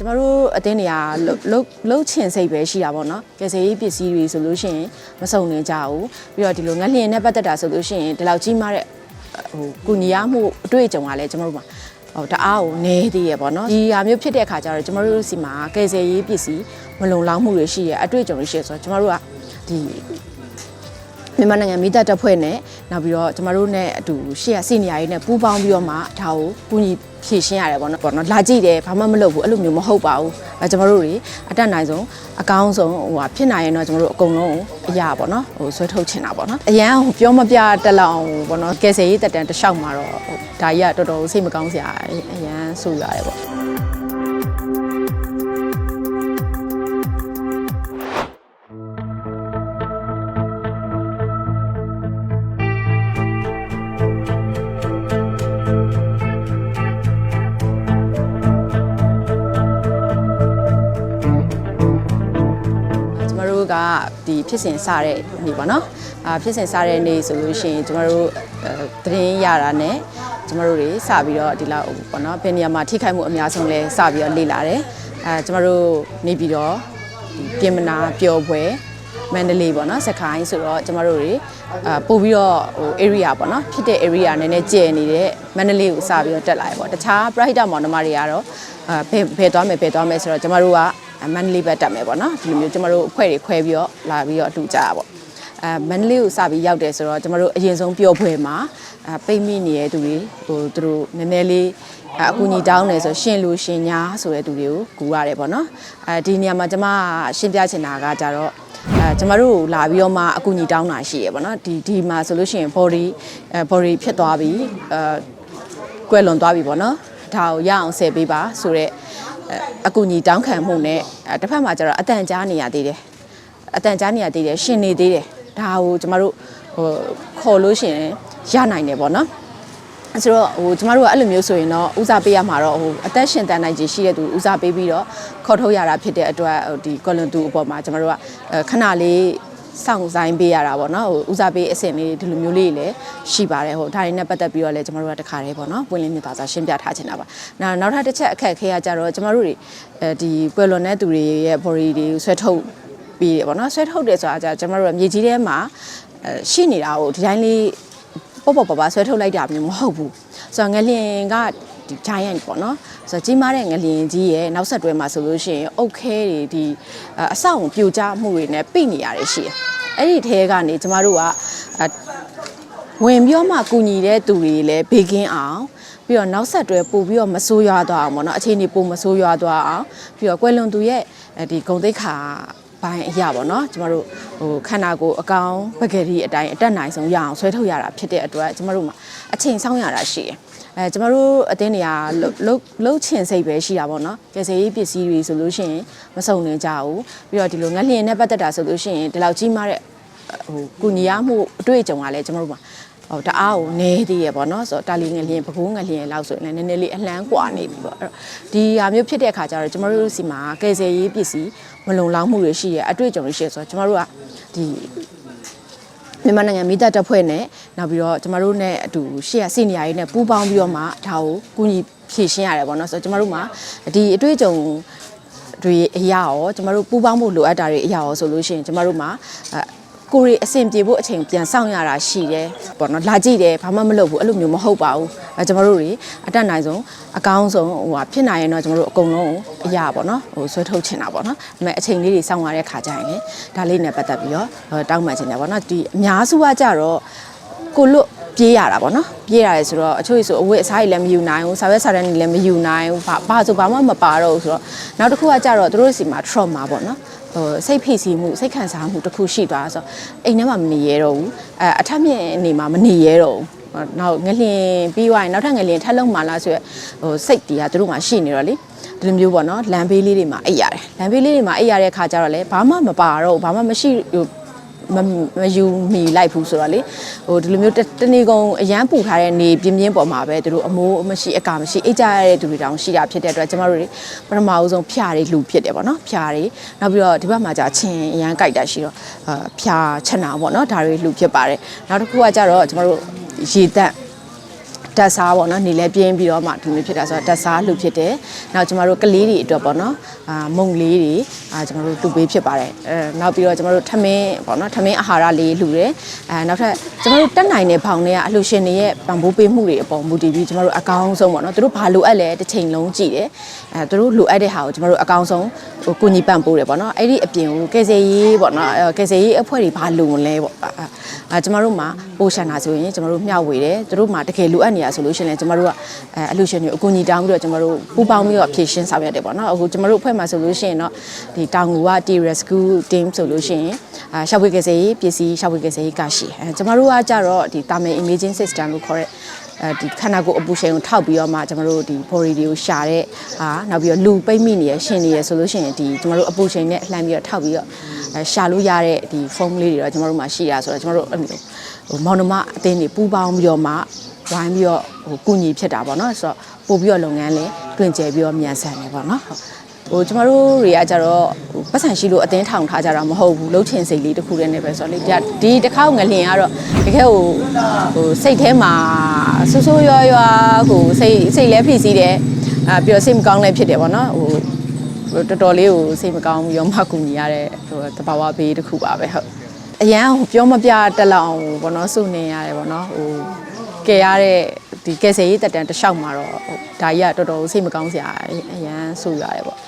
ကျမတို့အတင်းနေရာလှုပ်လှုပ်လှုပ်ချင်စိတ်ပဲရှိတာပေါ့နော်ကယ်ဆယ်ရေးပစ္စည်းတွေဆိုလို့ရှိရင်မစုံနေကြဘူးပြီးတော့ဒီလိုငလျင်နဲ့ပတ်သက်တာဆိုလို့ရှိရင်ဒီလောက်ကြီးမားတဲ့ဟိုကုညီရမှုအတွေ့အကြုံကလည်းကျမတို့မှာဟိုတအားကိုနေသေးရပေါ့နော်ဒီဟာမျိုးဖြစ်တဲ့အခါကျတော့ကျမတို့စီမှာကယ်ဆယ်ရေးပစ္စည်းမလုံလောက်မှုတွေရှိရအတွေ့အကြုံတွေရှိရဆိုတော့ကျမတို့ကဒီ မြန်မာနိုင်ငံမိသားတပ်ဖွဲ့နဲ့နောက်ပြီးတော့ကျမတို့နဲ့အတူရှေ့ရစီနီယာရေးနဲ့ပူးပေါင်းပြီးတော့မှဒါကိုကူညီဖြည့်ရှင်းရတယ်ပေါ့နော်ပေါ့နော်လာကြည့်တယ်ဘာမှမလုပ်ဘူးအဲ့လိုမျိုးမဟုတ်ပါဘူးအဲကျမတို့တွေအတက်နိုင်ဆုံးအကောင်းဆုံးဟိုဟာဖြစ်နိုင်ရင်တော့ကျမတို့အကုန်လုံးအရာပေါ့နော်ဟိုဆွဲထုတ်ချင်တာပေါ့နော်အရန်ဟိုပြောမပြတက်လောက်အောင်ပေါ့နော်ကယ်ဆယ်ရေးတက်တန်တစ်လျှောက်မှာတော့ဟိုဒါကြီးကတော်တော်စိတ်မကောင်းစရာအရန်ဆူရတယ်ပေါ့ တို့ကဒီဖြစ်စဉ်စတဲ့နေ့ပေါ့နော်အာဖြစ်စဉ်စတဲ့နေ့ဆိုလို့ရှိရင်ကျမတို့အဲသတင်းရတာနဲ့ကျမတို့တွေစပြီးတော့ဒီလောက်ပေါ့နော်ဘယ်နေရာမှာထိခိုက်မှုအများဆုံးလဲစပြီးတော့လေ့လာတယ်အဲကျမတို့နေပြီးတော့ဒီပြင်မနာပျော်ပွဲမန္တလေးပေါ့နော်စခိုင်းဆိုတော့ကျမတို့တွေအာပို့ပြီးတော့ဟို area ပေါ့နော်ဖြစ်တဲ့ area နည်းနည်းကျယ်နေတဲ့မန္တလေးကိုစပြီးတော့တက်လာရပေါ့တခြား brighter မောင်နှမတွေကတော့အာဘယ်ဘယ်သွားမယ်ဘယ်သွားမယ်ဆိုတော့ကျမတို့က မန္တလေးဘက်တက်မယ်ပေါ့နော်ဒီလိုမျိုးကျမတို့အဖွဲ့တွေခွဲပြီးတော့လာပြီးတော့အတူကြတာပေါ့အဲမန္တလေးကိုစပြီးရောက်တယ်ဆိုတော့ကျမတို့အရင်ဆုံးပျော်ဖွယ်မှာအဲပိတ်မိနေတဲ့သူတွေဟိုသူတို့နည်းနည်းလေးအအကူညီတောင်းတယ်ဆိုရှင်လူရှင်ညာဆိုတဲ့သူတွေကိုကူရတယ်ပေါ့နော်အဲဒီနေရာမှာကျမရှင်းပြချင်တာကကြတော့အဲကျမတို့လာပြီးတော့မှအကူညီတောင်းတာရှိရပေါ့နော်ဒီဒီမှာဆိုလို့ရှိရင် body အဲ body ဖြစ်သွားပြီအဲကွယ်လွန်သွားပြီပေါ့နော်ဒါကိုရအောင်ဆယ်ပေးပါဆိုတော့ အကူညီတောင်းခံမှုနဲ့အဲတစ်ဖက်မှာကျတော့အတန်ကြားနေရသေးတယ်အတန်ကြားနေရသေးတယ်ရှင်နေသေးတယ်ဒါကိုကျမတို့ဟိုခေါ်လို့ရှရင်ရနိုင်တယ်ပေါ့နော်အဲဆိုတော့ဟိုကျမတို့ကအဲ့လိုမျိုးဆိုရင်တော့ဦးစားပေးရမှာတော့ဟိုအသက်ရှင်တန်နိုင်ခြင်းရှိတဲ့သူဦးစားပေးပြီးတော့ခေါ်ထုတ်ရတာဖြစ်တဲ့အတွက်ဟိုဒီကော်လွန်တူအပေါ်မှာကျမတို့ကအဲခဏလေး စောင့်ဆိုင်ပေးရတာပေါ့နော်ဟိုဦးစားပေးအဆင့်လေးဒီလိုမျိုးလေးလည်းရှိပါတယ်ဟိုဒါတွေနဲ့ပတ်သက်ပြီးတော့လည်းကျမတို့ကတခါတည်းပေါ့နော်ပွင့်လင်းမြင်သာစွာရှင်းပြထားချင်တာပါနောက်နောက်ထပ်တစ်ချက်အခက်အခဲကကြတော့ကျမတို့တွေအဲဒီပွယ်လွန်တဲ့သူတွေရဲ့ body တွေဆွဲထုတ်ပြီးတယ်ပေါ့နော်ဆွဲထုတ်တယ်ဆိုတာကြကျမတို့ကမြေကြီးထဲမှာအဲရှိနေတာကိုဒီတိုင်းလေးပေါ့ပေါ့ပါပါဆွဲထုတ်လိုက်တာမျိုးမဟုတ်ဘူးဆိုတော့ငလျင်က ဒီ giant ပေါ့နော်ဆိုတော့ကြီးမားတဲ့ငလျင်ကြီးရဲ့နောက်ဆက်တွဲမှာဆိုလို့ရှိရင်အုတ်ခဲတွေဒီအဆောက်အုံပြိုကျမှုတွေနဲ့ပြိနေရတယ်ရှိတယ်အဲ့ဒီထဲကနေကျမတို့ကအဲဝင်ပြီးတော့မှကူညီတဲ့သူတွေလည်းဘေးကင်းအောင်ပြီးတော့နောက်ဆက်တွဲပို့ပြီးတော့မဆိုးရွားသွားအောင်ပေါ့နော်အခြေအနေပို့မဆိုးရွားသွားအောင်ပြီးတော့ကွယ်လွန်သူရဲ့အဲဒီဂုံတိတ်ခါ ဘိုင်းအရာပေါ့နော်ကျမတို့ဟိုခန္ဓာကိုယ်အကောင်ပကတိအတိုင်းအတက်နိုင်ဆုံးရအောင်ဆွဲထုတ်ရတာဖြစ်တဲ့အတွက်ကျမတို့မှာအချိန်ဆောင်ရတာရှိတယ်အဲကျမတို့အတင်းနေရာလှုပ်လှုပ်လှုပ်ချင်စိတ်ပဲရှိတာပေါ့နော်ကယ်ဆယ်ရေးပစ္စည်းတွေဆိုလို့ရှိရင်မစုံနေကြဘူးပြီးတော့ဒီလိုငလျင်နဲ့ပတ်သက်တာဆိုလို့ရှိရင်ဒီလောက်ကြီးမားတဲ့ဟိုကုညီရမှုအတွေ့အကြုံကလည်းကျမတို့မှာ ဟိုတအားကိုနဲသေးရပေါ့နော်ဆိုတော့တာလီငလျင်ပကိုးငလျင်လောက်ဆိုရင်လည်းနည်းနည်းလေးအလန်းကွာနေပြီပေါ့အဲ့တော့ဒီဟာမျိုးဖြစ်တဲ့အခါကျတော့ကျမတို့စီမှာကယ်ဆယ်ရေးပစ္စည်းမလုံလောက်မှုတွေရှိရအတွေ့အကြုံတွေရှိရဆိုတော့ကျမတို့ကဒီမြန်မာနိုင်ငံမိသားတပ်ဖွဲ့နဲ့နောက်ပြီးတော့ကျမတို့နဲ့အတူရှေ့ကစီနီယာရေးနဲ့ပူးပေါင်းပြီးတော့မှဒါကိုကူညီဖြည့်ရှင်းရတယ်ပေါ့နော်ဆိုတော့ကျမတို့မှာဒီအတွေ့အကြုံတွေအရာရောကျမတို့ပူးပေါင်းဖို့လိုအပ်တာတွေအရာရောဆိုလို့ရှိရင်ကျမတို့မှာ ကိုရီအဆင်ပြေဖို့အချိန်ပြန်ဆောင်ရတာရှိတယ်ပေါ့နော်လာကြည့်တယ်ဘာမှမလုပ်ဘူးအဲ့လိုမျိုးမဟုတ်ပါဘူးအဲကျမတို့တွေအတက်နိုင်ဆုံးအကောင်းဆုံးဟိုဟာဖြစ်နိုင်ရင်တော့ကျမတို့အကုန်လုံးအရာပေါ့နော်ဟိုဆွဲထုတ်ချင်တာပေါ့နော်ဒါပေမဲ့အချိန်လေးတွေစောင့်ရတဲ့ခါကျရင်လည်းဒါလေးနဲ့ပတ်သက်ပြီးတော့ဟိုတောင်းပန်ချင်တယ်ပေါ့နော်ဒီအများစုကကြတော့ကိုလွတ်ပြေးရတာပေါ့နော်ပြေးရတယ်ဆိုတော့အချို့ဆိုအဝတ်အစားတွေလည်းမယူနိုင်ဘူးစာရွက်စာတမ်းတွေလည်းမယူနိုင်ဘူးဘာဘာဆိုဘာမှမပါတော့ဘူးဆိုတော့နောက်တစ်ခုကကြတော့တို့စီမှာ trauma ပေါ့နော် ဟိုစိတ်ဖိစီးမှုစိတ်ခံစားမှုတစ်ခုရှိသွားဆိုတော့အိမ်ထဲမှာမနေရတော့ဘူးအဲအထက်မြင့်နေမှာမနေရတော့ဘူးနောက်ငလျင်ပြီးသွားရင်နောက်ထပ်ငလျင်ထပ်လုံးမှလားဆိုရဟိုစိတ်တွေကသူတို့မှာရှိနေတော့လေဒီလိုမျိုးပေါ့နော်လမ်းဘေးလေးတွေမှာအိပ်ရတယ်လမ်းဘေးလေးတွေမှာအိပ်ရတဲ့ခါကျတော့လေဘာမှမပါတော့ဘူးဘာမှမရှိဟို မမယူမီလိုက်ဘူးဆိုတော့လေဟိုဒီလိုမျိုးတတနေကုန်အရန်ပူထားတဲ့နေပြင်းပြင်းပေါ်မှာပဲသူတို့အမိုးမရှိအကာမရှိအိတ်ကြရတဲ့သူတွေတောင်ရှိတာဖြစ်တဲ့အတွက်ကျမတို့တွေပထမအဦးဆုံးဖြာတွေလူဖြစ်တယ်ပေါ့နော်ဖြာတွေနောက်ပြီးတော့ဒီဘက်မှာじゃချင်းအရန်ကြိုက်တာရှိတော့အာဖြာချက်နာပေါ့နော်ဒါတွေလူဖြစ်ပါတယ်နောက်တစ်ခုကကြတော့ကျမတို့ရေတက် ဓာတ်စားပေါ့နော်နေလဲပြင်းပြီးတော့မှဒီလိုဖြစ်တာဆိုတော့ဓာတ်စားလူဖြစ်တယ်နောက်ကျမတို့ကလေးတွေအတွက်ပေါ့နော်အာမုံလေးတွေအာကျမတို့တူပေးဖြစ်ပါတယ်အဲနောက်ပြီးတော့ကျမတို့ထမင်းပေါ့နော်ထမင်းအာဟာရလေးလှူတယ်အဲနောက်ထပ်ကျမတို့တက်နိုင်တဲ့ဘောင်တွေကအလှူရှင်တွေရဲ့ပံ့ပိုးပေးမှုတွေအပေါ်မူတည်ပြီးကျမတို့အကောင်းဆုံးပေါ့နော်သူတို့ဘာလိုအပ်လဲတစ်ချိန်လုံးကြည့်တယ်အဲသူတို့လိုအပ်တဲ့ဟာကိုကျမတို့အကောင်းဆုံးဟိုကိုညီပံ့ပိုးတယ်ပေါ့နော်အဲ့ဒီအပြင်ကိုကယ်ဆယ်ရေးပေါ့နော်အဲကယ်ဆယ်ရေးအဖွဲ့တွေဘာလိုမလဲပေါ့ အာအာကျမတို့မှာပိုရှန်တာဆိုရင်ကျမတို့မျှဝေတယ်သူတို့မှာတကယ်လိုအပ်နေတာဆိုလို့ရှိရင်လည်းကျမတို့ကအဲအလှူရှင်တွေအကူအညီတောင်းပြီးတော့ကျမတို့ပူးပေါင်းပြီးတော့ဖြည့်ရှင်းဆောင်ရွက်တယ်ပေါ့နော်အခုကျမတို့အဖွဲ့မှာဆိုလို့ရှိရင်တော့ဒီတောင်ငူက T Rescue Team ဆိုလို့ရှိရင်အာရှောက်ဝေကယ်ဆယ်ရေးပစ္စည်းရှောက်ဝေကယ်ဆယ်ရေးကရှိအဲကျမတို့ကကြတော့ဒီတာမယ် imaging system လို့ခေါ်တဲ့အဲဒီခန္ဓာကိုယ်အပူချိန်ကိုထောက်ပြီးတော့မှကျွန်တော်တို့ဒီ body တွေကိုရှာတဲ့ဟာနောက်ပြီးတော့လူပိတ်မိနေရရှင်နေရဆိုလို့ရှိရင်ဒီကျွန်တော်တို့အပူချိန်နဲ့လှမ်းပြီးတော့ထောက်ပြီးတော့အဲ ရှာလို့ရတဲ့ဒီ foam လေးတွေတော့ကျွန်တော်တို့မှာရှိရဆိုတော့ကျွန်တော်တို့အဲ့လိုဟိုမောင်နှမအတင်းတွေပူးပေါင်းပြီးတော့မှဝိုင်းပြီးတော့ဟိုကုညီဖြစ်တာပေါ့နော်ဆိုတော့ပို့ပြီးတော့လုပ်ငန်းလေးတွင်ကျယ်ပြီးတော့မြန်ဆန်တယ်ပေါ့နော်ဟုတ်ဟိုကျမတို့တွေကကြတော့ဟိုပတ်စံရှိလို့အတင်းထောင်ထားကြတာမဟုတ်ဘူးလှုပ်ချင်စိတ်လေးတစ်ခုတည်းနဲ့ပဲဆိုတော့လေဒီဒီတစ်ခါငလင်ကတော့တကယ်ဟိုဟိုစိတ်ထဲမှာဆူဆူရွာရွာဟိုစိတ်စိတ်လဲဖြစ်စီတယ်အာပြီးတော့စိတ်မကောင်းလည်းဖြစ်တယ်ပေါ့နော်ဟိုဟို တော်တော်လေးကိုစိတ်မကောင်းပြီးတော့မှကူညီရတဲ့ဟိုတဘာဝဘေးတစ်ခုပါပဲဟုတ်အရန်ဟိုပြောမပြတက်လောက်အောင်ပေါ့နော်စုနေရတယ်ပေါ့နော်ဟိုကယ်ရတဲ့ဒီကယ်ဆယ်ရေးတက်တန်တစ်လျှောက်မှာတော့ဟိုဒါကြီးကတော်တော်စိတ်မကောင်းစရာအရန်ဆူရတယ်ပေါ့